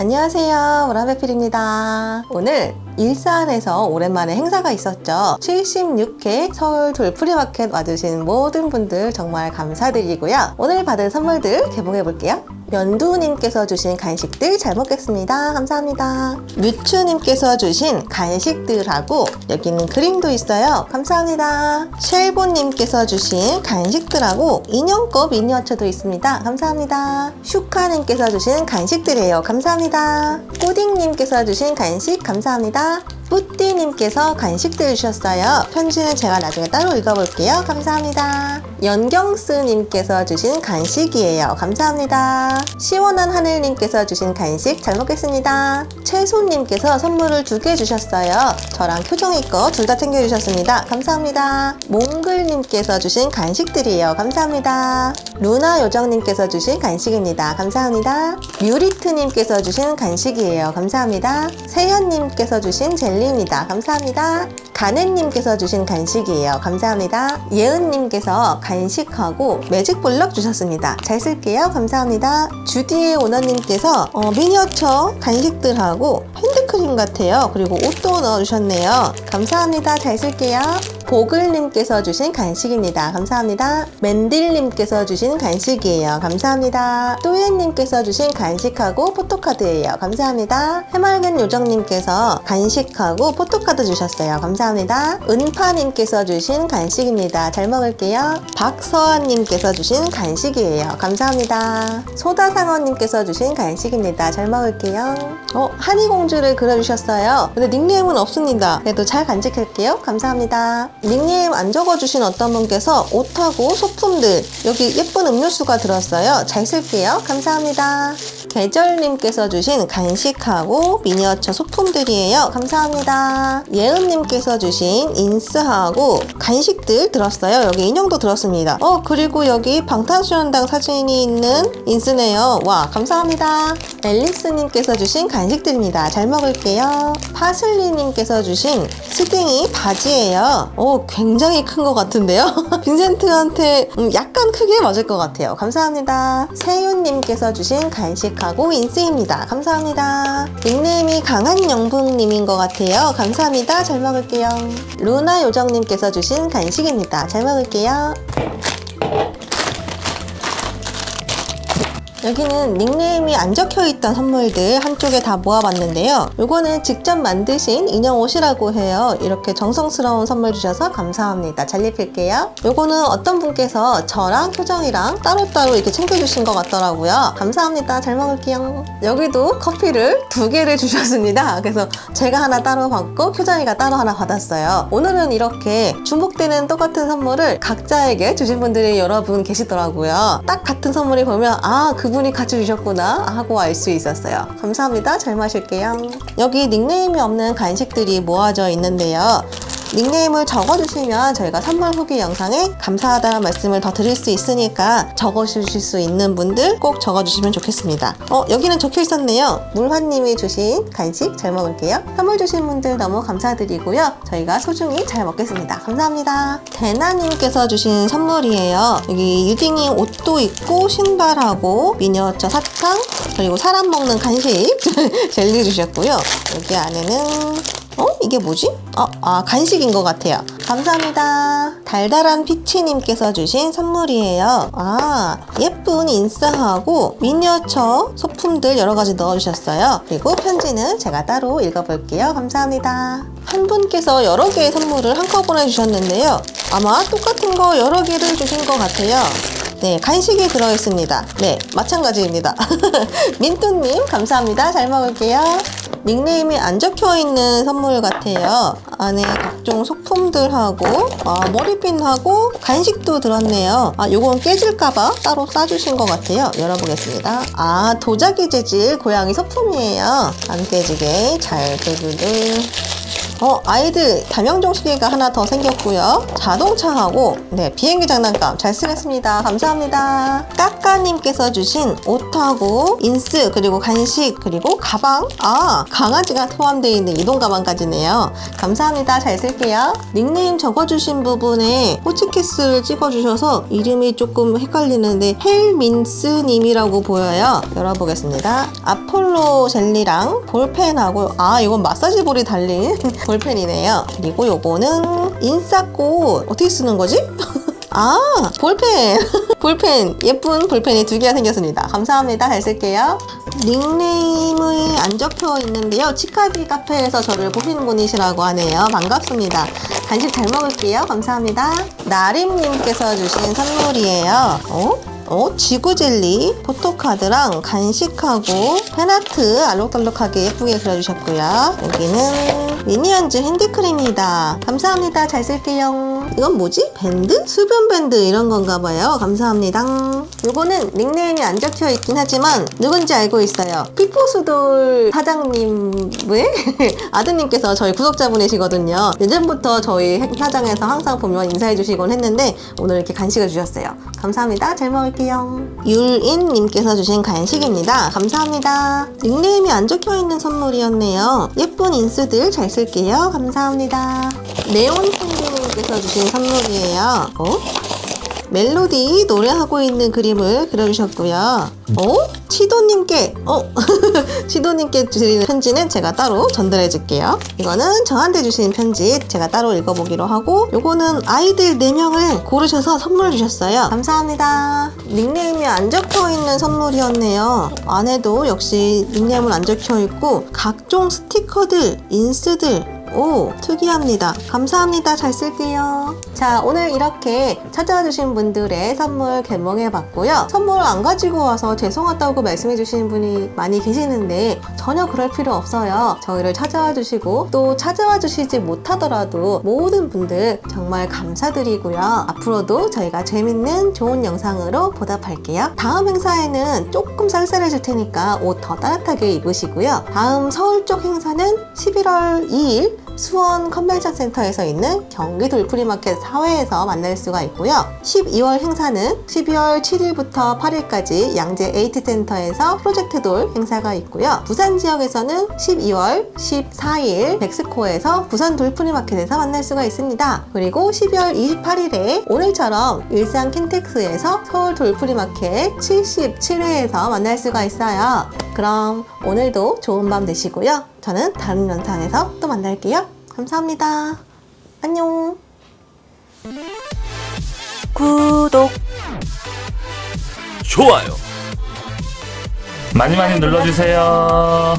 안녕하세요. 오라베필입니다. 오늘 일산에서 오랜만에 행사가 있었죠. 76회 서울 돌프리마켓 와주신 모든 분들 정말 감사드리고요. 오늘 받은 선물들 개봉해 볼게요. 면두님께서 주신 간식들 잘 먹겠습니다. 감사합니다. 뮤츠님께서 주신 간식들하고 여기는 그림도 있어요. 감사합니다. 쉘보님께서 주신 간식들하고 인형컵 미니어처도 있습니다. 감사합니다. 슈카님께서 주신 간식들이에요. 감사합니다. 꼬딩님께서 주신 간식 감사합니다. 뿌띠님께서 간식들 주셨어요. 편지는 제가 나중에 따로 읽어볼게요. 감사합니다. 연경스님께서 주신 간식이에요. 감사합니다. 시원한 하늘님께서 주신 간식 잘 먹겠습니다. 채소님께서 선물을 두 개 주셨어요. 저랑 표정이 거 둘 다 챙겨주셨습니다. 감사합니다. 몽글님께서 주신 간식들이에요. 감사합니다. 루나 요정님께서 주신 간식입니다. 감사합니다. 뮤리트님께서 주신 간식이에요. 감사합니다. 세현님께서 주신 젤리 입니다. 감사합니다. 가네님께서 주신 간식이에요. 감사합니다. 예은님께서 간식하고 매직 블럭 주셨습니다. 잘 쓸게요. 감사합니다. 주디의 오너님께서 어, 미니어처 간식들하고 핸드크림 같아요. 그리고 옷도 넣어주셨네요. 감사합니다. 잘 쓸게요. 보글님께서 주신 간식입니다. 감사합니다. 맨딜님께서 주신 간식이에요. 감사합니다. 또예님께서 주신 간식하고 포토카드예요. 감사합니다. 해맑은 요정님께서 간식하고 포토카드 주셨어요. 감사합니다. 은파님께서 주신 간식입니다. 잘 먹을게요. 박서아님께서 주신 간식이에요. 감사합니다. 소다상어님께서 주신 간식입니다. 잘 먹을게요. 어, 한이공주를 그려주셨어요. 근데 닉네임은 없습니다. 그래도 잘 간직할게요. 감사합니다. 닉네임 안 적어주신 어떤 분께서 옷하고 소품들 여기 예쁜 음료수가 들었어요. 잘 쓸게요. 감사합니다. 계절님께서 주신 간식하고 미니어처 소품들이에요. 감사합니다. 예은님께서 주신 인스하고 간식들 들었어요. 여기 인형도 들었습니다. 어 그리고 여기 방탄소년단 사진이 있는 인스네요. 와 감사합니다. 앨리스님께서 주신 간식들입니다. 잘 먹을게요. 파슬리님께서 주신 스딩이 바지예요. 오 굉장히 큰 것 같은데요. 빈센트한테 음, 약간 크게 맞을 것 같아요. 감사합니다. 세윤님께서 주신 간식 하고 인스입니다. 감사합니다. 닉네임이 강한 영붕님인 것 같아요. 감사합니다. 잘 먹을게요. 루나 요정님께서 주신 간식입니다. 잘 먹을게요. 여기는 닉네임이 안 적혀 있던 선물들 한쪽에 다 모아봤는데요. 요거는 직접 만드신 인형 옷이라고 해요. 이렇게 정성스러운 선물 주셔서 감사합니다. 잘 입힐게요. 요거는 어떤 분께서 저랑 표정이랑 따로따로 이렇게 챙겨주신 것 같더라고요. 감사합니다. 잘 먹을게요. 여기도 커피를 두 개를 주셨습니다. 그래서 제가 하나 따로 받고 표정이가 따로 하나 받았어요. 오늘은 이렇게 주목되는 똑같은 선물을 각자에게 주신 분들이 여러 분 계시더라고요. 딱 같은 선물이 보면 아 그 분이 같이 주셨구나 하고 알 수 있었어요. 감사합니다. 잘 마실게요. 여기 닉네임이 없는 간식들이 모아져 있는데요. 닉네임을 적어주시면 저희가 선물 후기 영상에 감사하다는 말씀을 더 드릴 수 있으니까 적어주실 수 있는 분들 꼭 적어주시면 좋겠습니다. 어, 여기는 적혀 있었네요. 물화님이 주신 간식 잘 먹을게요. 선물 주신 분들 너무 감사드리고요. 저희가 소중히 잘 먹겠습니다. 감사합니다. 대나님께서 주신 선물이에요. 여기 유딩이 옷도 있고 신발하고 미니어처 사탕 그리고 사람 먹는 간식 젤리 주셨고요. 여기 안에는 어? 이게 뭐지? 아, 아, 간식인 것 같아요. 감사합니다. 달달한 피치님께서 주신 선물이에요. 아, 예쁜 인싸하고 미니어처 소품들 여러 가지 넣어주셨어요. 그리고 편지는 제가 따로 읽어볼게요. 감사합니다. 한 분께서 여러 개의 선물을 한꺼번에 주셨는데요. 아마 똑같은 거 여러 개를 주신 것 같아요. 네, 간식이 들어있습니다. 네, 마찬가지입니다. 민뚜님, 감사합니다. 잘 먹을게요. 닉네임이 안 적혀 있는 선물 같아요. 안에 각종 소품들하고, 아, 머리핀하고, 간식도 들었네요. 아, 요건 깨질까봐 따로 싸주신 것 같아요. 열어보겠습니다. 아, 도자기 재질 고양이 소품이에요. 안 깨지게 잘 두두두. 어, 아이들 시계가 하나 더 생겼고요. 자동차하고 네 비행기 장난감 잘 쓰겠습니다. 감사합니다. 까까님께서 주신 옷하고 인스 그리고 간식 그리고 가방 아 강아지가 포함되어 있는 이동 가방까지네요. 감사합니다. 잘 쓸게요. 닉네임 적어주신 부분에 호치키스를 찍어주셔서 이름이 조금 헷갈리는데 헬민스님이라고 보여요. 열어보겠습니다. 아폴로 젤리랑 볼펜하고 아 이건 마사지 볼이 달린 볼펜이네요. 그리고 요거는 인싸꽃. 어떻게 쓰는 거지? 아 볼펜. 볼펜. 예쁜 볼펜이 두 개가 생겼습니다. 감사합니다. 잘 쓸게요. 닉네임이 안 적혀 있는데요. 치카비 카페에서 저를 보시는 분이시라고 하네요. 반갑습니다. 간식 잘 먹을게요. 감사합니다. 나림님께서 주신 선물이에요. 어? 어? 지구젤리, 포토카드랑 간식하고 팬아트 알록달록하게 예쁘게 그려주셨고요. 여기는 미니언즈 핸드크림이다. 감사합니다. 잘 쓸게요. 이건 뭐지? 밴드? 수변 밴드 이런 건가 봐요. 감사합니다. 요거는 닉네임이 안 적혀 있긴 하지만 누군지 알고 있어요. 피포수돌 사장님의 아드님께서 저희 구독자분이시거든요. 예전부터 저희 행사장에서 항상 보면 인사해 주시곤 했는데 오늘 이렇게 간식을 주셨어요. 감사합니다. 잘 먹을게요. 율인님께서 주신 간식입니다. 감사합니다. 닉네임이 안 적혀 있는 선물이었네요. 예쁜 인스들 잘 쓸게요. 감사합니다. 네온 캔디님께서 주신 선물이에요. 어? 멜로디 노래하고 있는 그림을 그려주셨고요. 어? 치도님께, 어? 치도님께 드리는 편지는 제가 따로 전달해 줄게요. 이거는 저한테 주신 편지 제가 따로 읽어보기로 하고, 요거는 아이들 4명을 고르셔서 선물 주셨어요. 감사합니다. 닉네임이 안 적혀 있는 선물이었네요. 안에도 역시 닉네임은 안 적혀 있고, 각종 스티커들, 인스들, 오, 특이합니다. 감사합니다. 잘 쓸게요. 자, 오늘 이렇게 찾아와 주신 분들의 선물 개봉해 봤고요. 선물 안 가지고 와서 죄송하다고 말씀해 주시는 분이 많이 계시는데 전혀 그럴 필요 없어요. 저희를 찾아와 주시고 또 찾아와 주시지 못하더라도 모든 분들 정말 감사드리고요. 앞으로도 저희가 재밌는 좋은 영상으로 보답할게요. 다음 행사에는 조금 쌀쌀해질 테니까 옷 더 따뜻하게 입으시고요. 다음 서울 쪽 행사는 11월 2일 수원 컨벤션 센터에서 있는 경기 돌프리마켓 사회에서 만날 수가 있고요. 12월 행사는 12월 7일부터 8일까지 양재 에이트 센터에서 프로젝트 돌 행사가 있고요. 부산 지역에서는 12월 14일 백스코에서 부산 돌프리마켓에서 만날 수가 있습니다. 그리고 12월 28일에 오늘처럼 일산 킨텍스에서 서울 돌프리마켓 77회에서 만날 수가 있어요. 그럼 오늘도 좋은 밤 되시고요. 저는 다른 영상에서 또 만날게요. 감사합니다. 안녕. 구독 좋아요. 많이 많이 눌러주세요.